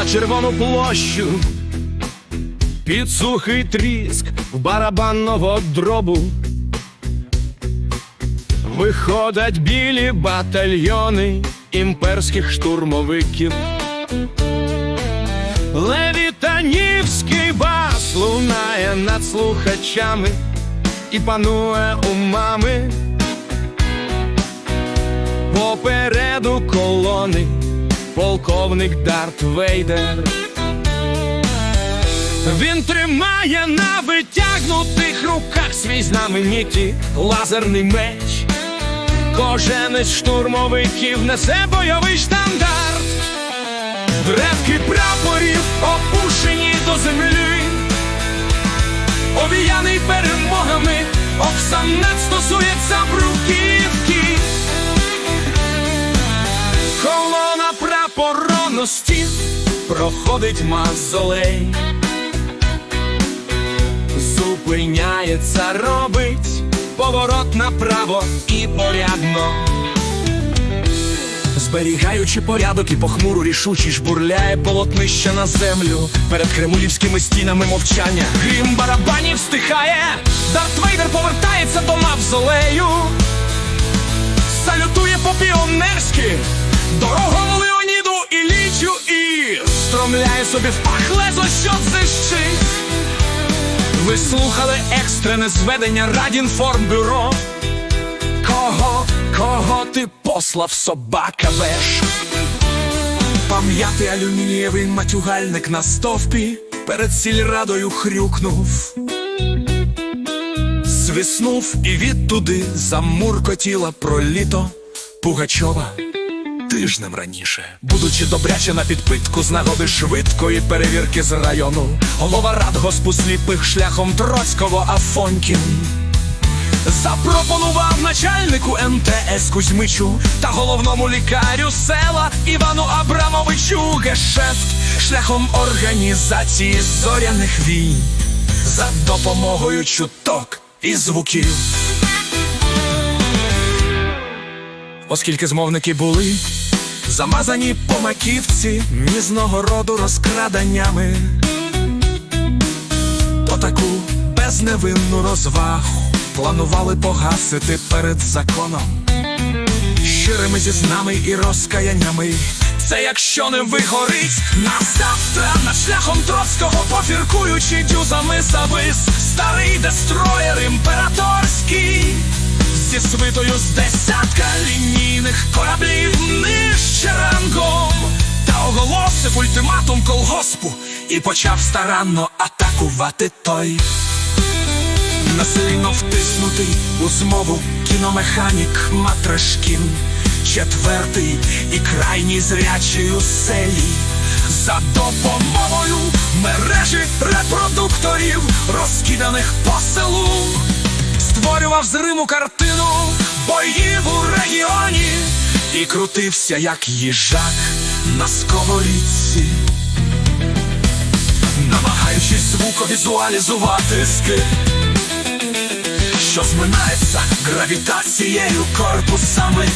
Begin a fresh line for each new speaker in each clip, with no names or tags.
на червону площу, під сухий тріск барабанного дробу. Виходять білі батальйони імперських штурмовиків. Левітанівський бас лунає над слухачами і панує умами. Попереду колони полковник Дарт Вейдер. Він тримає на витягнутих руках свій знаменитий лазерний меч. Кожен із штурмовиків несе бойовий штандарт. Древки прапорів опущені до землі, овіяний перемогами, оксамет стосується бруківки. Колона прапороності проходить мазолей, зупиняється, робить поворот направо і порядно. Зберігаючи порядок і похмуру рішучість жбурляє полотнище на землю перед кремлівськими стінами мовчання. Грім барабанів стихає, Дарт Вейдер повертається до мавзолею, салютує по-піонерськи дорогому Леоніду собі в що дзищить. Ви слухали екстрене зведення Радінформбюро. Кого, кого ти послав собака веш? Пам'ятий алюмінієвий матюгальник на стовпі перед сільрадою хрюкнув. Свиснув і відтуди замуркотіла про літо Пугачова. Тижнем раніше, будучи добряче на підпитку з нагоди швидкої перевірки з району, голова радгоспу сліпих шляхом Троцького Афонькін Запропонував начальнику МТС Кузьмичу та головному лікарю села Івану Абрамовичу гешефт шляхом організації зоряних війн за допомогою чуток і звуків. Оскільки змовники були замазані по маківці різного роду розкраданнями, то таку безневинну розвагу планували погасити перед законом, щирими зізнами і розкаяннями. Це якщо не вигорить, настав трав над шляхом Троцького, пофіркуючи дюзами завис, старий дестроєр імператорський, зі свитою з десятка лінійних кораблів. Нижче рангом, та оголосив ультиматум колгоспу і почав старанно атакувати той. Насильно втиснутий у змову кіномеханік Матрешкін, четвертий і крайній зрячий у селі, за допомогою мережі репродукторів, розкиданих по селу, створював з Риму картину боїв у регіоні і крутився, як їжак на сковорідці. Намагаючись звуковізуалізувати скид що зминається гравітацією корпусами.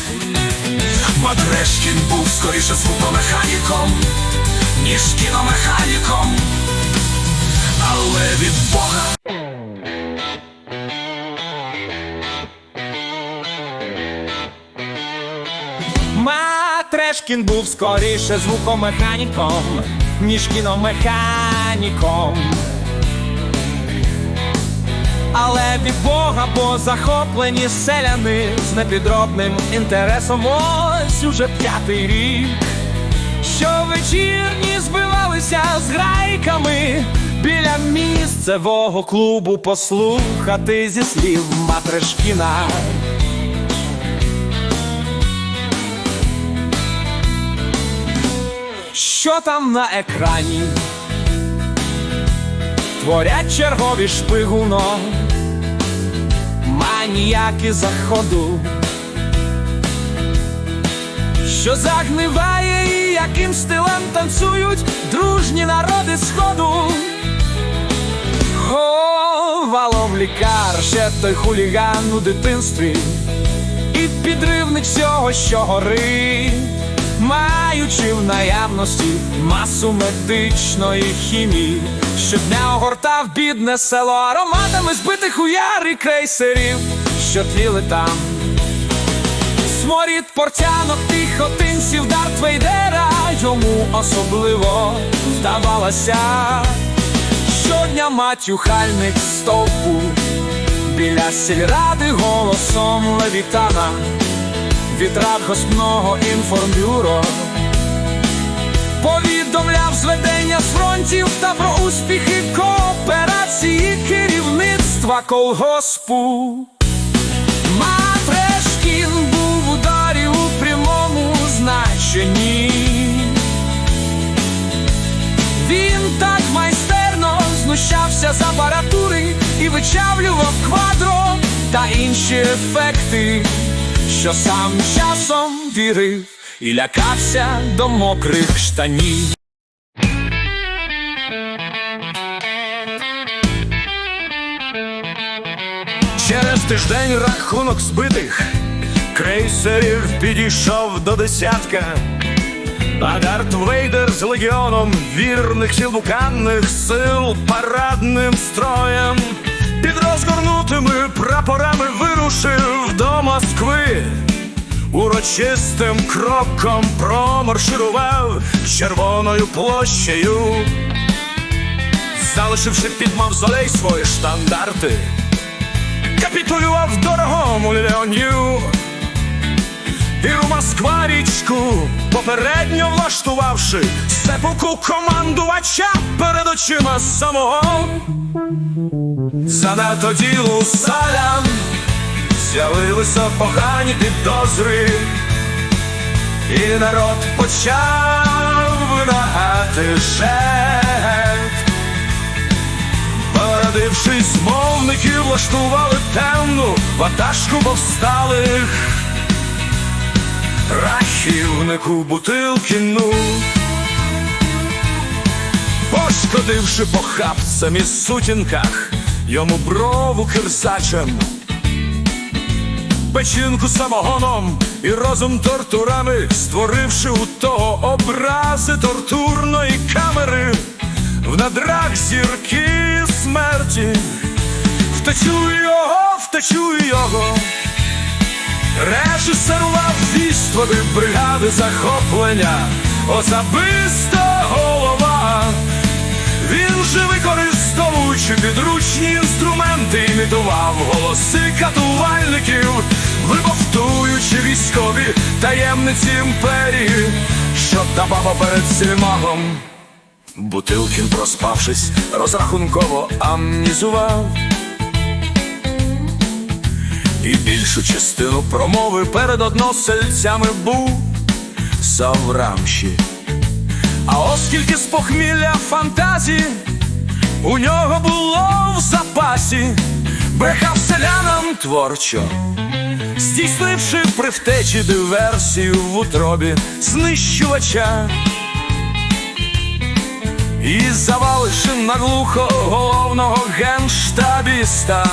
Матрешкін був скоріше звукомеханіком, ніж кіномеханіком, але від Бога.
Матрешкін був скоріше звукомеханіком, ніж кіномеханіком. Але від Бога, бо захоплені селяни з непідробним інтересом ось уже п'ятий рік. Щовечірні збивалися з грайками біля місцевого клубу послухати зі слів Матрешкіна. Що там на екрані? Творять чергові шпигуно, маніяки заходу, що загниває і яким стилем танцюють дружні народи сходу. О, валом лікар, ще той хуліган у дитинстві, і підривник всього, що горить. Маючи в наявності масу медичної хімії, щодня огортав бідне село ароматами збитих у ярі крейсерів, що тліли там. Сморід портянок піхотинців Дарт Вейдера йому особливо здавалося. Щодня матюхальник стовпу біля сільради голосом левітана від радгоспного інформбюро повідомляв зведення з фронтів та про успіхи кооперації керівництва колгоспу. Матрешкін був у ударі у прямому значенні. Він так майстерно знущався з апаратури і вичавлював квадро та інші ефекти, що сам часом вірив і лякався до мокрих штанів.
Через тиждень рахунок збитих крейсерів підійшов до десятка. А Дарт Вейдер з легіоном вірних сілбуканних сил парадним строєм під розгорнутими прапорами Урочистим кроком промарширував червоною площею, залишивши під мавзолей свої штандарти капітулював дорогому Леоню І у Москва річку попередньо влаштувавши Сепуку командувача перед очима самого. Занадто ділу салям З'явилися погані підозри І народ почав вимагати жертв. Порадившись, мовники влаштували темну ватажку повсталих. Рахівнику бутилкіну. Пошкодивши похапцем і сутінках Йому брову кирзачем Печінку самогоном і розум тортурами, створивши у того образи тортурної камери. В надрах зірки смерті, втечу його, втечу його, режисерував військові бригади захоплення, особиста голова. Він же використовуючи підручні інструменти, імітував голоси катувальників, вибовтуючи військові таємниці імперії, що давав перед сільмагом. Бутилкін, проспавшись, розрахунково амнізував. І більшу частину промови перед односельцями був Саврамші. Оскільки з похмілля фантазії у нього було в запасі, брехав селянам творчо, здійснивши при втечі диверсію в утробі знищувача. І заваливши наглухо головного генштабіста,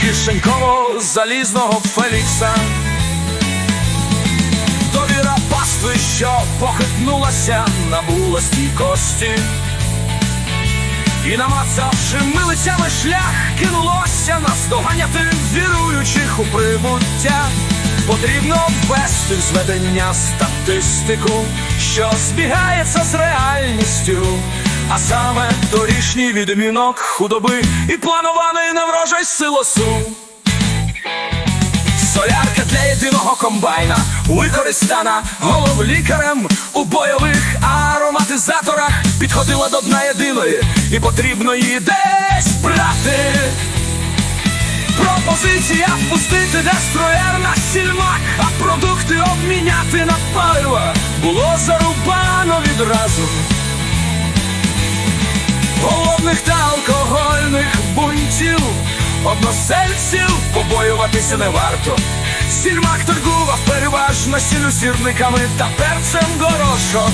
кишенькового залізного Фелікса. Довіра що похитнулася, набула стійкості. І намацавши милицями шлях, кинулося наздоганяти віруючих у прибуття. Потрібно ввести зведення статистику, що збігається з реальністю, а саме торішній відмінок худоби і планований неврожай силосу. Солярка для єдиного комбайна використана головлікарем у бойових ароматизаторах підходила до дна єдиної, і потрібно її десь брати. Пропозиція впустити дестроєр на сільмак, а продукти обміняти на паливо було зарубано відразу. Голодних та алкогольних бунтів, односельців побоюватися не варто. Сільмак торгував переважно сілю сірниками та перцем горошок.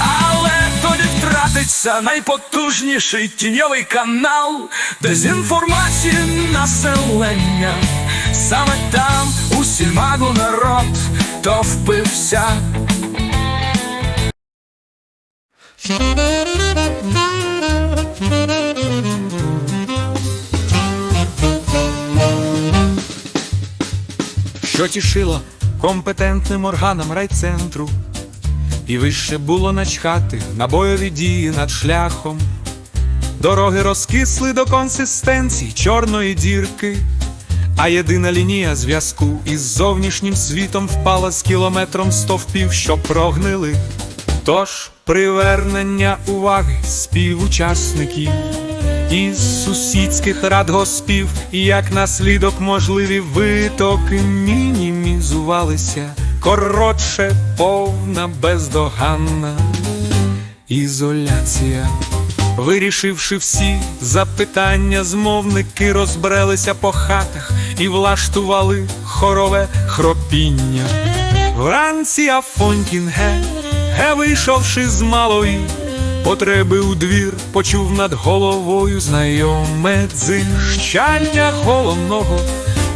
Але тоді втратиться найпотужніший тіньовий канал дезінформації населення. Саме там у сільмагу народ хто впився.
Що тішило компетентним органам райцентру, і вище було начхати на бойові дії над шляхом. Дороги розкисли до консистенції чорної дірки, а єдина лінія зв'язку із зовнішнім світом впала з кілометром стовпів, що прогнили. Тож привернення уваги співучасників із сусідських радгоспів, як наслідок можливі витоки мінімізувалися, коротше, повна бездоганна ізоляція. Вирішивши всі запитання, змовники розбрелися по хатах і влаштували хорове хропіння. Вранці Афонькін ге вийшовши з малої потреби у двір, почув над головою знайоме дзижчання головного.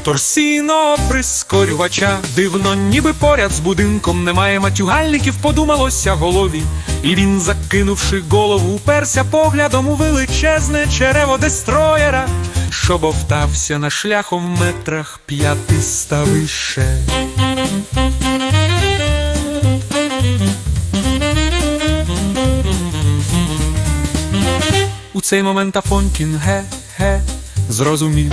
Торсійного прискорювача дивно, ніби поряд з будинком немає матюгальників, подумалося голові. І він, закинувши голову, уперся поглядом у величезне черево дестроєра, що бовтався на шляхом метрах п'ятиста вище. У цей момент Афонькін ге-ге зрозумів,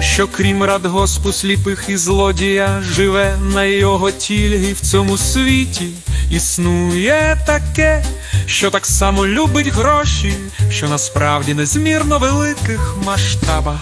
що крім радгоспу сліпих і злодія живе на його тілі в цьому світі. Існує таке, що так само любить гроші, що насправді незмірно великих масштабах.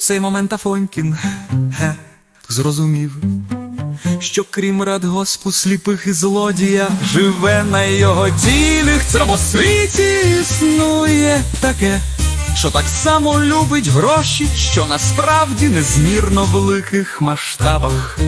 Цей момент Афонькін ге, зрозумів, що крім радгоспу сліпих і злодія живе на його тілі в цьому світі існує таке, що так само любить гроші, що насправді незмірно в великих масштабах.